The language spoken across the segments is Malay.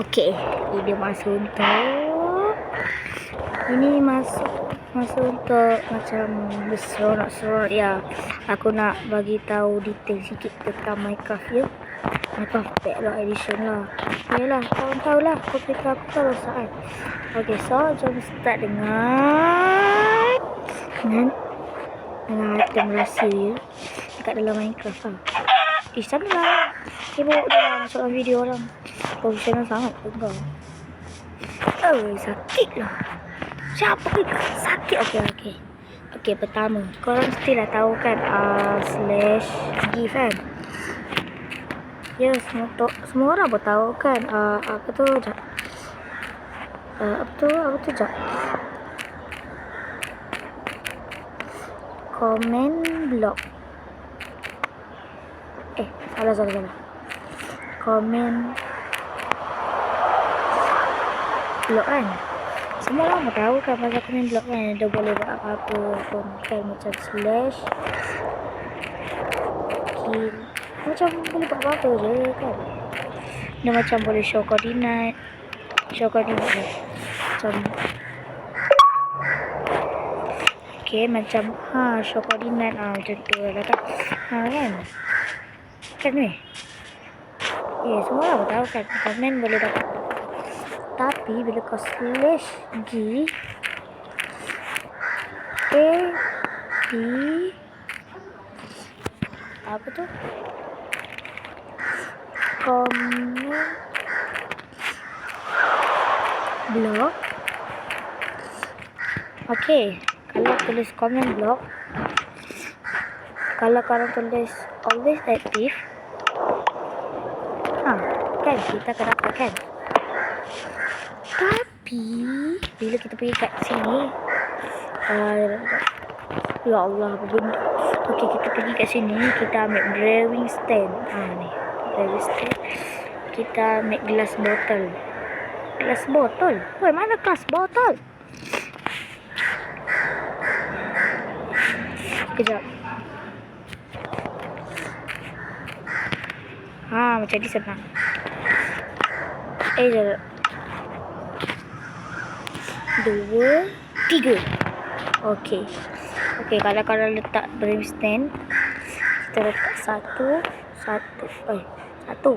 Okey, ini masuk untuk ini masuk masuk untuk macam berseronok-seronok ya. Aku nak bagi tahu detail sikit tentang Minecraft ya. Minecraft Backlog Edition lah. Yalah, kau tahu lah. Komputer aku kan rosak kan. Okey, so jom start dengan dengan dengan item rahsia ya. Dekat dalam Minecraft lah. Eh, sana lah. Sibuk dah masukkan video orang. Profesional sangat ke kau? Oh, sakit lah. Siapa ke? Sakit. Okey, okey. Okey, pertama. Korang mestilah tahu kan uh, slash give kan? Ya, semua, to, semua orang pun tahu kan uh, apa tu, jap. Uh, apa tu, apa tu, jap. Comment block. Eh, salah, salah, salah. Comment blog kan? Semua orang tahu kan pasal komen blog kan? Dia boleh buat apa-apa kan macam slash. Kill. Macam boleh buat apa-apa je kan? Dia macam boleh show koordinat show koordinat dia macam Okay, macam ha show koordinat ah macam tu lah kan. Ha kan? Kan ni? Eh, semua orang tahu kan komen boleh dapat. Tapi bila kau slash G A B apa tu? Comment block. Okay, kalau tulis comment block kalau korang tulis always active kan? Kita akan dapat kan? Tapi bila kita pergi kat sini uh, ya Allah apa benda? Okey kita pergi kat sini kita ambil brewing stand. Ha ni brewing stand. Kita ambil gelas botol. Gelas botol? Woi mana gelas botol? Kejap ha macam ni senang eh jap dua, tiga. Okey. Okey, kalau kalau letak brim stand, kita letak satu, satu. Eh, satu.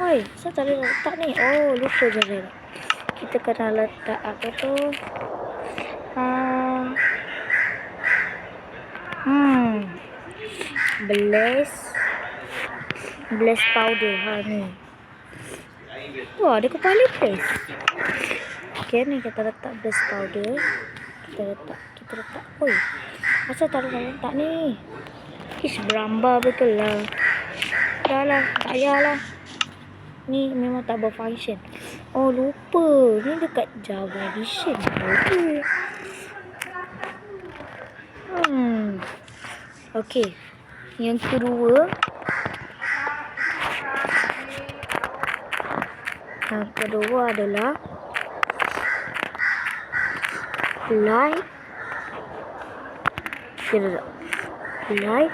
Oi, saya tak boleh letak ni. Oh, lupa je saya. Kita kena letak apa tu? Uh, hmm. Blaze. Blaze powder. Ha, ni. Wah, ada kepala blaze. Okay, ni kita letak base powder. Kita letak, kita letak. Oi, masa tak ada letak ni? Ish, beramba betul lah. Dah lah, tak payahlah. Ni memang tak berfunction. Oh, lupa. Ni dekat Java Edition. Okay. Hmm. Okay. Yang kedua. Yang kedua adalah like Kira Like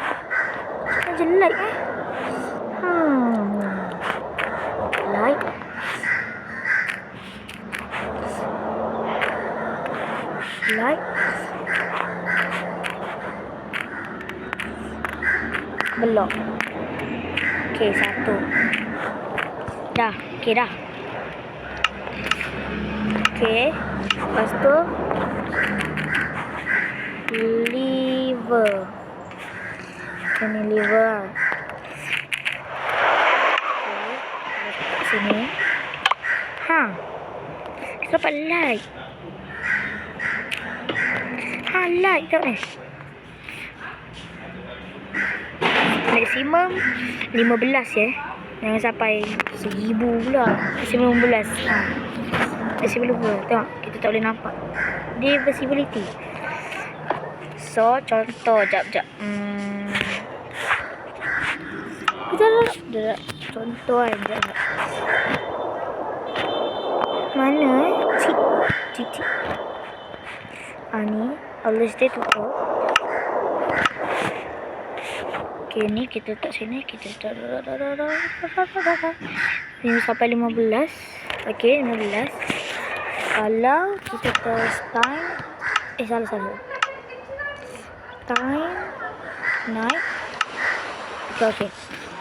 Macam like eh? Hmm. Like Like Belok Okay satu. Dah. Okay dah Okay Lepas tu liver. Ini liver lah. Okay. Sini. Ha. Dapat light. Ha, light tau ni. Maksimum 15 ya. Jangan sampai 1000 pula. Maksimum 15. Ha. 15. Tengok. Kita tak boleh nampak. Dia visibility. So, contoh. Jap, jap. Hmm. Jap, jap. Contoh kan. Jap, jap. Mana eh? Cik. Cik, cik. Ha, ni. Always dia tutup. Okay, ni kita letak sini. Kita letak... Ini sampai 15. Okey, 15. Kalau kita press time. Eh, salah, salah. Time. Night. Okey, okey.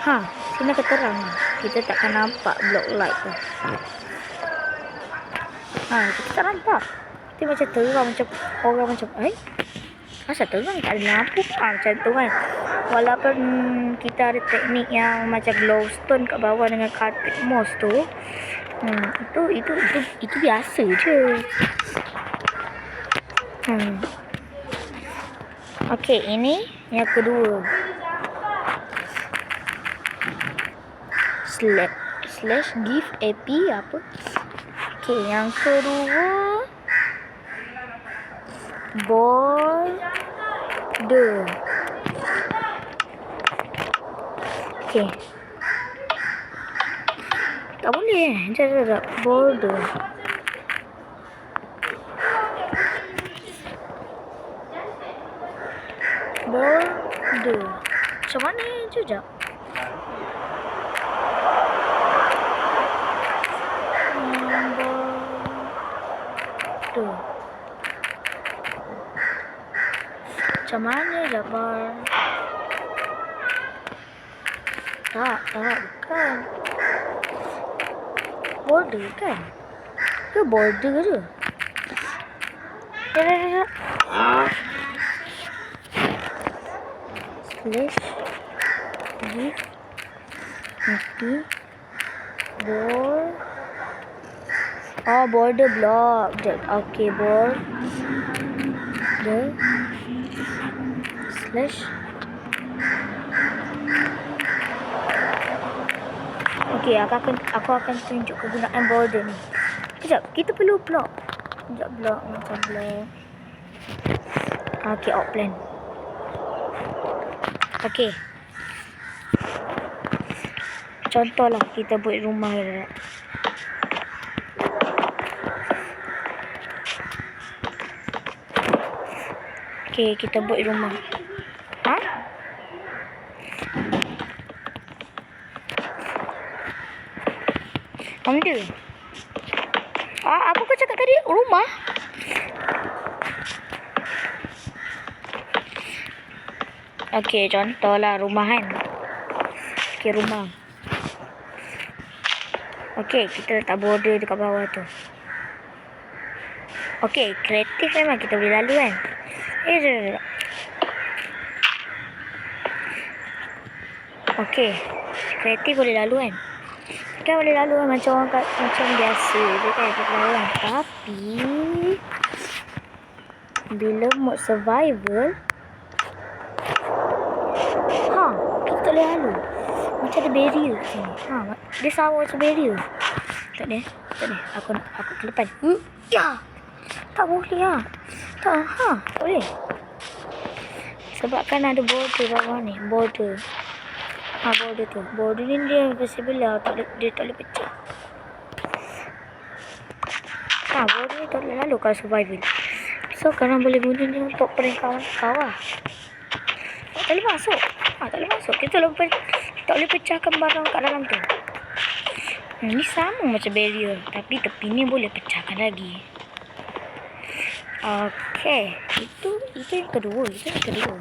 Ha, sini akan terang. Kita takkan nampak block light tu. Ha, kita tak nampak. Kita macam terang macam orang macam eh. Asal terang tak ada lampu ha, macam tu kan. Walaupun kita ada teknik yang macam glowstone kat bawah dengan carpet moss tu. Hmm, itu itu itu itu biasa je. Hmm. Okey, ini yang kedua. Slash slash give AP apa? Okey, yang kedua border. Okey. Tak boleh. Sekejap, sekejap, sekejap. Border. Border. Macam mana ni? Sekejap. Hmm, Border. Macam mana Jabar? Tak, tak, bukan. Border kan? Ke border tu? Ya, ya, ya. Slash. Give. Nanti. Bor. Oh, border block. Okay, border. Slash. Okey, aku akan aku akan tunjuk kegunaan border ni. Sekejap, kita perlu block. Sekejap block macam block. Okey, outline. Okey. Contohlah kita buat rumah ni. Okey, kita buat rumah. Ha? Benda. Ah, apa kau cakap tadi? Rumah? Okey, contohlah rumah kan. Okey, rumah. Okey, kita letak border dekat bawah tu. Okey, kreatif memang kita boleh lalu kan. Eh, jom, jom. Okey, kreatif boleh lalu kan. Kan boleh lalu kan macam orang kat, macam biasa je kan kita lalu kan. Tapi bila mod survival ha kita tak boleh lalu. Macam ada barrier kat sini. Ha dia sama macam barrier. Tak ada tak ada aku aku ke depan. Hmm. ya! Tak boleh ha tak ha tak boleh. Sebab kan ada border bawah ni border ha border tu border ni dia visible lah tak boleh, dia tak boleh pecah ha border ni tak boleh lalu kalau survival So, korang boleh guna ni untuk prank kawan-kawan. Oh, tak boleh masuk. Ha, tak boleh masuk. Kita boleh, tak boleh pecahkan barang kat dalam tu. Hmm, ni sama macam barrier. Tapi tepi ni boleh pecahkan lagi. Okey. Itu itu yang kedua. Itu yang kedua.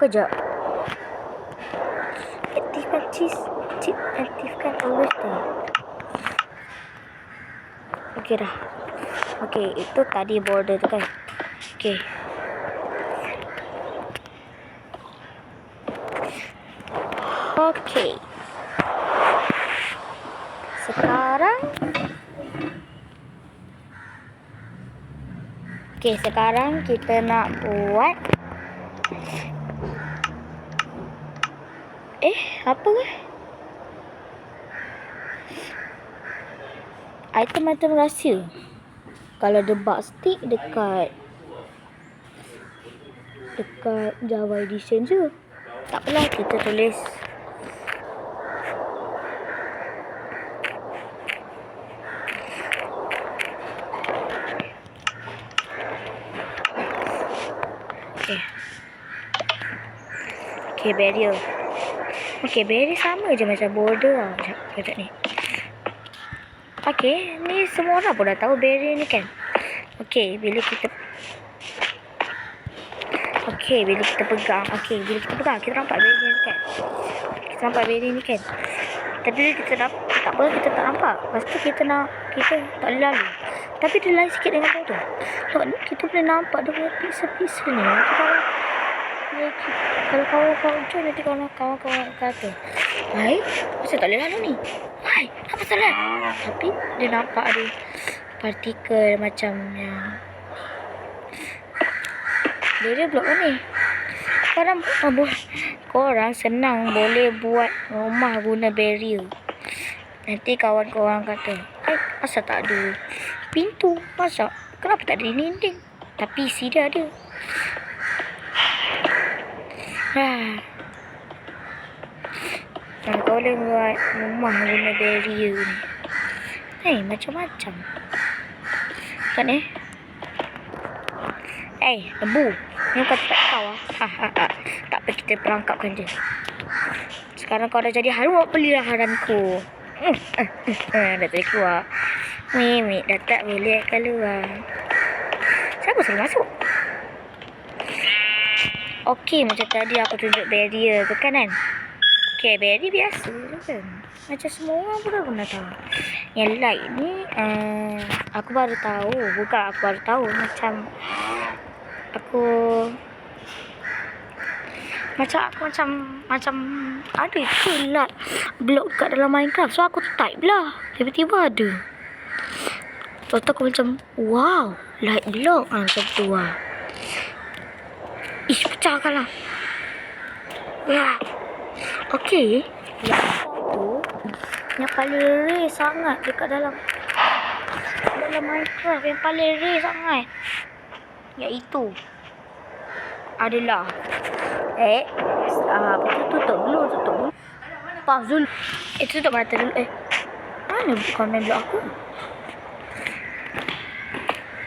Kejap. Cheese. Chip aktifkan tu. Okey dah. Okey, itu tadi border tu kan. Okey. Okey. Sekarang Okey, sekarang kita nak buat Eh, apa ke? Item-item rahsia kalau ada bug stick dekat dekat Java Edition je. Tak apalah kita tulis Okay. Okay, barrier. Okey, berry sama je macam border lah. Sekejap, ni. Okey, ni semua orang pun dah tahu berry ni kan. Okey, bila kita Okey, bila kita pegang. Okey, bila kita pegang, kita nampak berry ni kan. Kita nampak berry ni kan. Tapi kita nak tak apa, kita tak nampak. Lepas tu kita nak, kita tak boleh lalu. Tapi dia lain sikit dengan tu. Tengok ni, kita boleh nampak dia punya pizza-pizza ni. Nanti kalau, ya, ki- kalau kawan-kawan join, nanti kalau kawan-kawan kata, Hai, pasal tak boleh lalu ni? Hai, apa salah? Tapi dia nampak ada partikel macam yang dia blok ni. Korang, oh, korang senang boleh buat rumah guna barrier. Nanti kawan-kawan kata, eh, asal tak ada pintu? Masa? Kenapa tak ada dinding? Tapi isi dia ada. Ha. Nah, kau boleh buat rumah guna barrier ni. Hei, macam-macam. Kan eh? Eh, lembu. Ni kata tak kau ah. Ha, ha, ha. Tak apa, kita perangkapkan je. Sekarang kau dah jadi harum, buat peliharaanku. Hmm, eh, eh, eh, dah tak keluar. Mimik dah tak boleh keluar. Siapa suruh masuk? Okey, macam tadi aku tunjuk barrier tu kan kan? Okey, barrier biasa je kan? Macam semua orang pun dah pernah tahu. Yang light ni, uh, aku baru tahu. Bukan aku baru tahu. Macam aku macam aku macam macam ada ke light block kat dalam Minecraft so aku type lah tiba-tiba ada Lepas tu aku macam wow light block ah, macam tu lah Pecahkan lah ya. Okay yang tu yang paling rare sangat dekat dalam dalam Minecraft. Yang paling rare sangat. Iaitu adalah eh ah uh, tutup dulu tutup dulu. Dulu. Eh tutup mata dulu eh. Mana komen blog aku?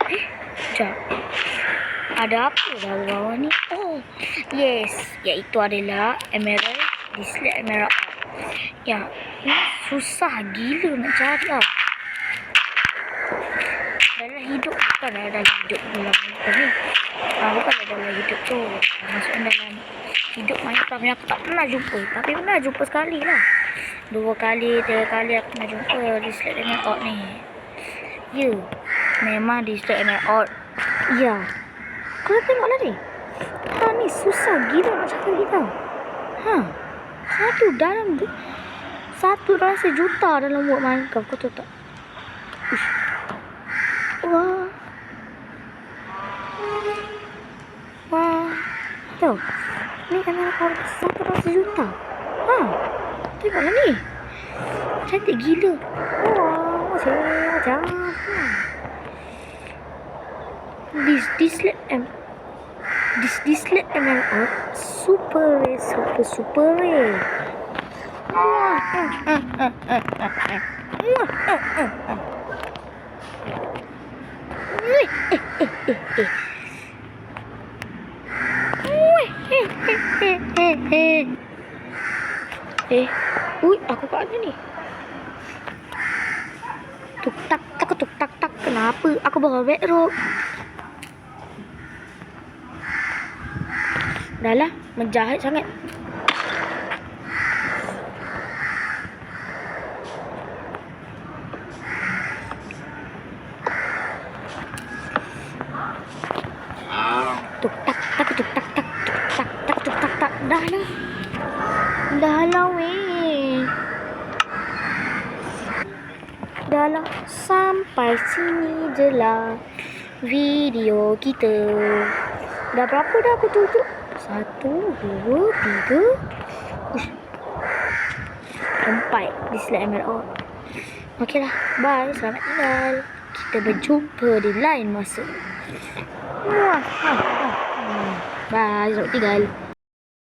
Eh sekejap ada apa bawah-bawah ni? Oh yes. Iaitu adalah emerald display emerald. Ya ini susah gila nak cari lah dalam hidup bukan lah dalam hidup dalam hidup ni ah, bukan lah dalam hidup tu. Masuk dalam hidup Minecraft yang aku tak pernah jumpa. Tapi pernah jumpa sekali lah. Dua kali tiga kali aku pernah jumpa dislike out ni. Ya memang dislike out ya kau tengok lah ni ha ni susah gila nak cari tau ha satu dalam satu dalam sejuta dalam buat Minecraft kau tahu tak Ush. Wah. Wah. Tuh. Ni kamera kau satu ratus juta. Ha. Tengoklah ni. Cantik gila. Wah. Macam macam. This this let em. This this let em out. Super rare, super super rare. Wah. Ah, ah, ah, ah, ah, ah. Wah. Ah, ah, ah. Eh, ui, aku kat mana ni? Tuk tak tak tuk tak tak. Kenapa? Aku bawa bedrock. Dah lah, menjahat sangat. tuk tak tak tuk tak tak tuk tak tak tuk tak tak. Dah lah. Dah lah weh. Dah lah sampai sini je lah video kita. Dah berapa dah aku tunjuk satu dua tiga empat dislike MLO Okey lah, bye. Selamat tinggal. Kita berjumpa di lain masa. Bye. Selamat tinggal.